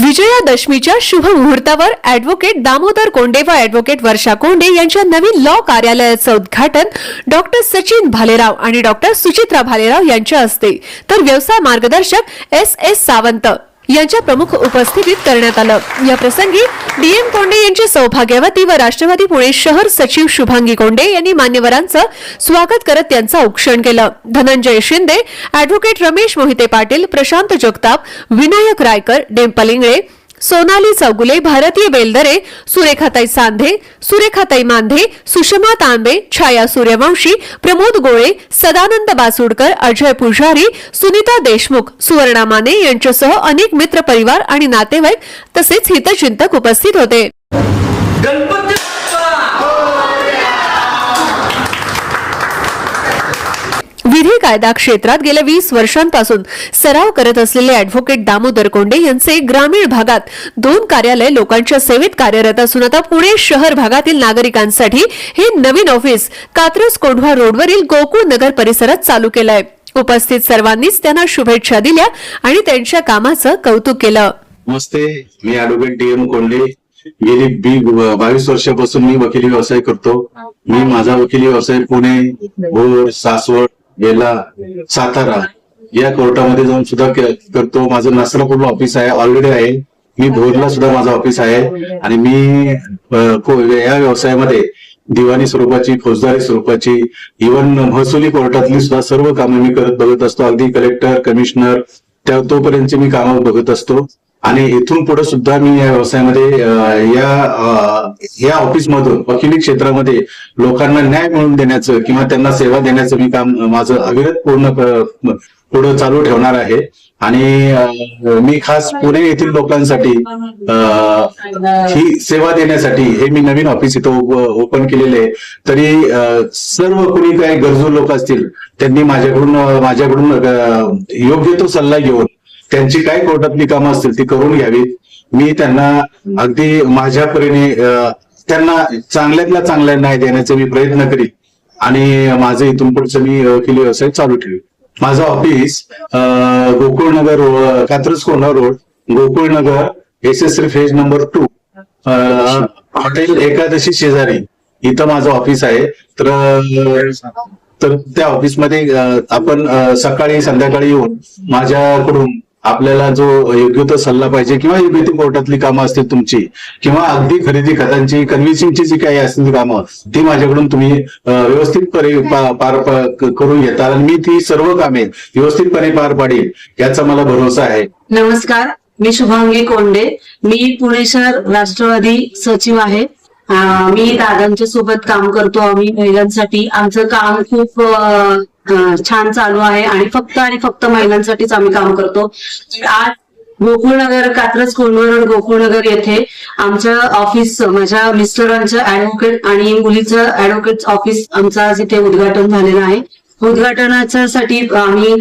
विजयादशमीच्या शुभ मुहूर्तावर ऍडव्होकेट दामोदर कोंडे व ॲडव्होकेट वर्षा कोंडे यांच्या नवीन लॉ कार्यालयाचं उद्घाटन डॉक्टर सचिन भालेराव आणि डॉक्टर सुचित्रा भालेराव यांच्या हस्ते. तर व्यवसाय मार्गदर्शक एस एस सावंत. यांच्या प्रमुख उपस्थितीत करण्यात आलं. या प्रसंगी डीएम कोंडे यांची सौभाग्यवती व राष्ट्रवादी पुणे शहर सचिव शुभांगी कोंडे यांनी मान्यवरांचं स्वागत करत त्यांचं औक्षण केलं. धनंजय शिंदे अॅडव्होकेट रमेश मोहिते पाटील प्रशांत जगताप विनायक रायकर डिंपल इंगळे सोनाली चौगुले भारतीय बेलदरे सुरेखाताई सांधे सुरेखाताई मांधे सुषमा तांबे छाया सूर्यवंशी प्रमोद गोळे सदानंद बासुडकर अजय पुजारी सुनीता देशमुख सुवर्णा माने यांच्यासह अनेक मित्र परिवार आणि नातेवाईक तसेच हितचिंतक उपस्थित होते. विधी कायदा क्षेत्रात गेल्या वीस वर्षांपासून सराव करत असलेले अॅडव्होकेट दामोदर कोंडे यांचे ग्रामीण भागात दोन कार्यालय लोकांच्या सेवेत कार्यरत असून आता पुणे शहर भागातील नागरिकांसाठी हे नवीन ऑफिस कात्रज कोंढवा रोडवरील गोकुळ नगर परिसरात चालू केलं आहे उपस्थित सर्वांनीच त्यांना शुभेच्छा दिल्या आणि त्यांच्या कामाचं कौतुक केलं. नमस्ते मी ॲडव्होकेट डी एम कोंडे. गेली बी बावीस वर्षापासून मी वकिली व्यवसाय करतो. मी माझा वकिली व्यवसाय पुणे भोर सासवड गेला सातारा. या कोर्टामध्ये जाऊन सुद्धा करतो. माझं नसरापूरला ऑफिस आहे ऑलरेडी आहे. मी भोरला सुद्धा माझं ऑफिस आहे. आणि मी या व्यवसायामध्ये दिवाणी स्वरूपाची फौजदारी स्वरूपाची इव्हन महसुली कोर्टातली सुद्धा सर्व कामं मी करत बघत असतो. अगदी कलेक्टर कमिशनर त्या तोपर्यंत मी कामं बघत असतो. आणि इथून पुढे सुद्धा मी या व्यवसायामध्ये या या ऑफिसमधून वकिली क्षेत्रामध्ये लोकांना न्याय मिळवून देण्याचं किंवा त्यांना सेवा देण्याचं मी काम माझं अविरत पूर्ण पुढे चालू ठेवणार आहे. आणि मी खास पुणे येथील लोकांसाठी ही सेवा देण्यासाठी हे मी नवीन ऑफिस इथं ओपन केलेले आहे. तरी सर्व कोणी काही गरजू लोक असतील त्यांनी माझ्याकडून माझ्याकडून योग्य तो सल्ला घेऊन त्यांची काय कोर्टातली कामं असतील ती करून घ्यावीत. मी त्यांना अगदी माझ्या परीने त्यांना चांगल्यातला चांगल्या न्याय देण्याचा मी प्रयत्न करीन आणि माझं इथून पुढचं मी वकिली व्यवसाय चालू ठेवी माझं office Gokulnagar Katraj Kondhwa road Gokulnagar S S phase number two hotel Ekadashi शेजारी. इथं माझं ऑफिस आहे. तर तर त्या ऑफिसमध्ये आपण सकाळी संध्याकाळी येऊन माझ्याकडून आपल्याला जो योग्य तो सल्ला पाहिजे किंवा योग्य ती कोर्टातली कामं असतील तुमची किंवा अगदी खरेदी खतांची कन्व्हिन्सिंगची जी काही असतील कामं ती माझ्याकडून तुम्ही व्यवस्थितपणे पार करून घेता आणि मी ती सर्व कामे व्यवस्थितपणे पार पाडेल याचा मला भरोसा आहे. नमस्कार मी शुभांगी कोंडे. मी पुणे शहर राष्ट्रवादी सचिव आहे. मी दादांच्या सोबत काम करतो आम्ही महिलांसाठी. आमचं काम खूप छान चालू आहे आणि फक्त आणि फक्त महिलांसाठीच आम्ही काम करतो. आज गोकुळनगर कात्रज कोंडवरण गोकुळनगर येथे आमचं ऑफिस माझ्या मिस्टरांचं ऍडव्होकेट आणि मुलीचं ऍडव्होकेट ऑफिस आमचं आज इथे उद्घाटन झालेलं आहे. उद्घाटनाच्यासाठी आम्ही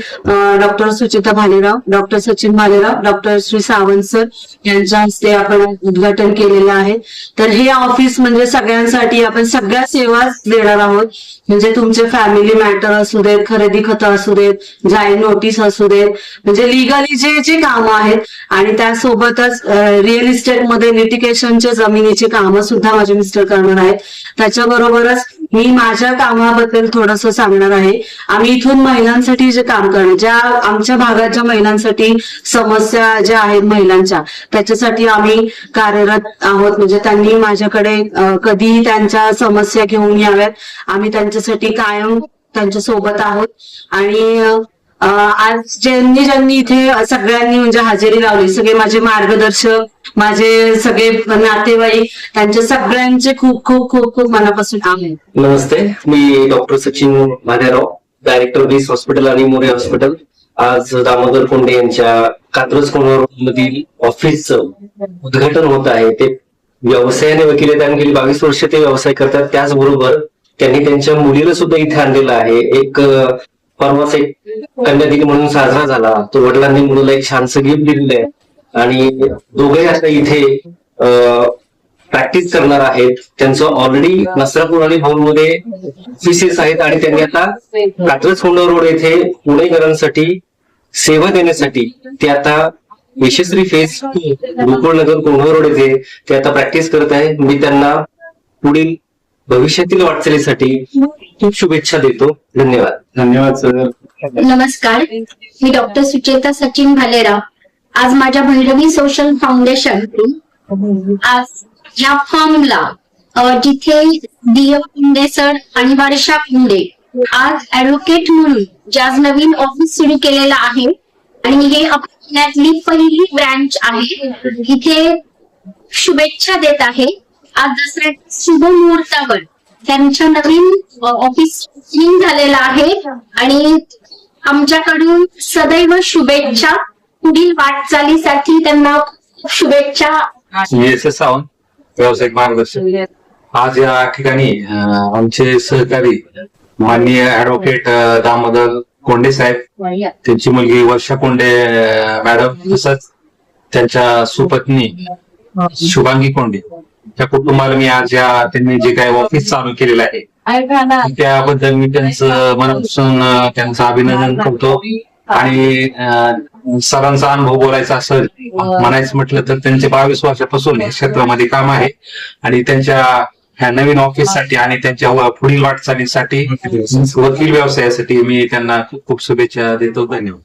doctor Suchita Bhalerao doctor Sachin Bhalerao doctor Shri Sawant sir यांच्या हस्ते आपण उद्घाटन केलेलं आहे. तर हे ऑफिस म्हणजे सगळ्यांसाठी आपण सगळ्या सेवा देणार आहोत. म्हणजे तुमचे फॅमिली मॅटर असू देत खरेदी खतं असू देत जाहीर नोटीस असू देत म्हणजे लिगली जे जे कामं आहेत. आणि त्यासोबतच रिअल इस्टेटमध्ये लिटिकेशनच्या जमिनीची कामं सुद्धा माझे मिस्टर करणार आहेत. त्याच्याबरोबरच मी माझ्या कामाबद्दल थोडस सांगणार आहे. आम्ही इथून महिलांसाठी जे काम करणं ज्या आमच्या भागाच्या महिलांसाठी समस्या ज्या आहेत महिलांच्या त्याच्यासाठी आम्ही कार्यरत आहोत. म्हणजे त्यांनी माझ्याकडे कधीही त्यांच्या समस्या घेऊन याव्यात. आम्ही त्यांच्यासाठी कायम त्यांच्यासोबत आहोत. आणि आज ज्यांनी ज्यांनी इथे सगळ्यांनी म्हणजे हजेरी लावली सगळे माझे मार्गदर्शक माझे सगळे नातेवाईक त्यांचे सगळ्यांचे खूप खूप खूप खूप मनापासून आहे नमस्ते मी डॉक्टर सचिन भालेराव डायरेक्टर बीस हॉस्पिटल आणि मोरे हॉस्पिटल. आज दामोदर कोंडे यांच्या कात्रज कोंढवा मधील ऑफिसचं उद्घाटन होत आहे ते व्यवसायाने वकील आहेत गेली बावीस वर्ष ते व्यवसाय करतात. त्याचबरोबर त्यांनी त्यांच्या मुलीला सुद्धा इथे आणलेलं आहे. एक परवाच एक कन्यादिनी म्हणून साजरा झाला. तो वडिलांनी मुलाला एक छानसं गिफ्ट दिलेलं आहे आणि दोघे आता इथे प्रॅक्टिस करणार आहेत. त्यांचं ऑलरेडी नसरापूर आणि भवनमध्ये फिसेस आहेत आणि त्यांनी आता कात्रज कोंडा रोड येथे पुणेकरांसाठी सेवा देण्यासाठी. ते आता यशस्वी फेस गोकुळनगर कोंढवा रोड येथे ते आता प्रॅक्टिस करत आहे मी त्यांना पुढील भविष्यातील वाटचालीसाठी खूप शुभेच्छा देतो. धन्यवाद. धन्यवाद सर नमस्कार. मी डॉक्टर सुचेता सचिन भालेराव आज माझ्या भैरवी सोशल फाउंडेशन आज ह्या फॉर्मला जिथे दिया कुंडे सर आणि वर्षा कुंडे आज ऍडव्होकेट म्हणून जे आज नवीन ऑफिस सुरू केलेलं आहे आणि हे आपल्या पुण्यातली पहिली ब्रँच आहे इथे शुभेच्छा देत आहे. आज दसऱ्याच्या शुभ मुहूर्तावर त्यांच्या नवीन ऑफिस ओपनिंग झालेलं आहे. आणि आमच्याकडून सदैव शुभेच्छा पुढील वाटचालीसाठी त्यांना शुभेच्छा. सावंत. व्यावसायिक मार्गदर्शक. आज या ठिकाणी आमचे सहकारी माननीय ऍडव्होकेट दामोदर कोंडे साहेब त्यांची मुलगी वर्षा कोंडे मॅडम तसंच त्यांच्या सुपत्नी शुभांगी कोंडे. त्या कुटुंबाला मी आज या त्यांनी जे काही ऑफिस चालू केलेलं आहे त्याबद्दल मी त्यांचं मनापासून त्यांचं अभिनंदन करतो. आणि सरांचा अनुभव बोलायचा असेल म्हणायचं म्हटलं तर त्यांचे बावीस वर्षापासून या क्षेत्रामध्ये काम आहे. आणि त्यांच्या ह्या नवीन ऑफिससाठी आणि त्यांच्या पुढील वाटचालीसाठी वकील व्यवसायासाठी मी त्यांना खूप खूप शुभेच्छा देतो. धन्यवाद.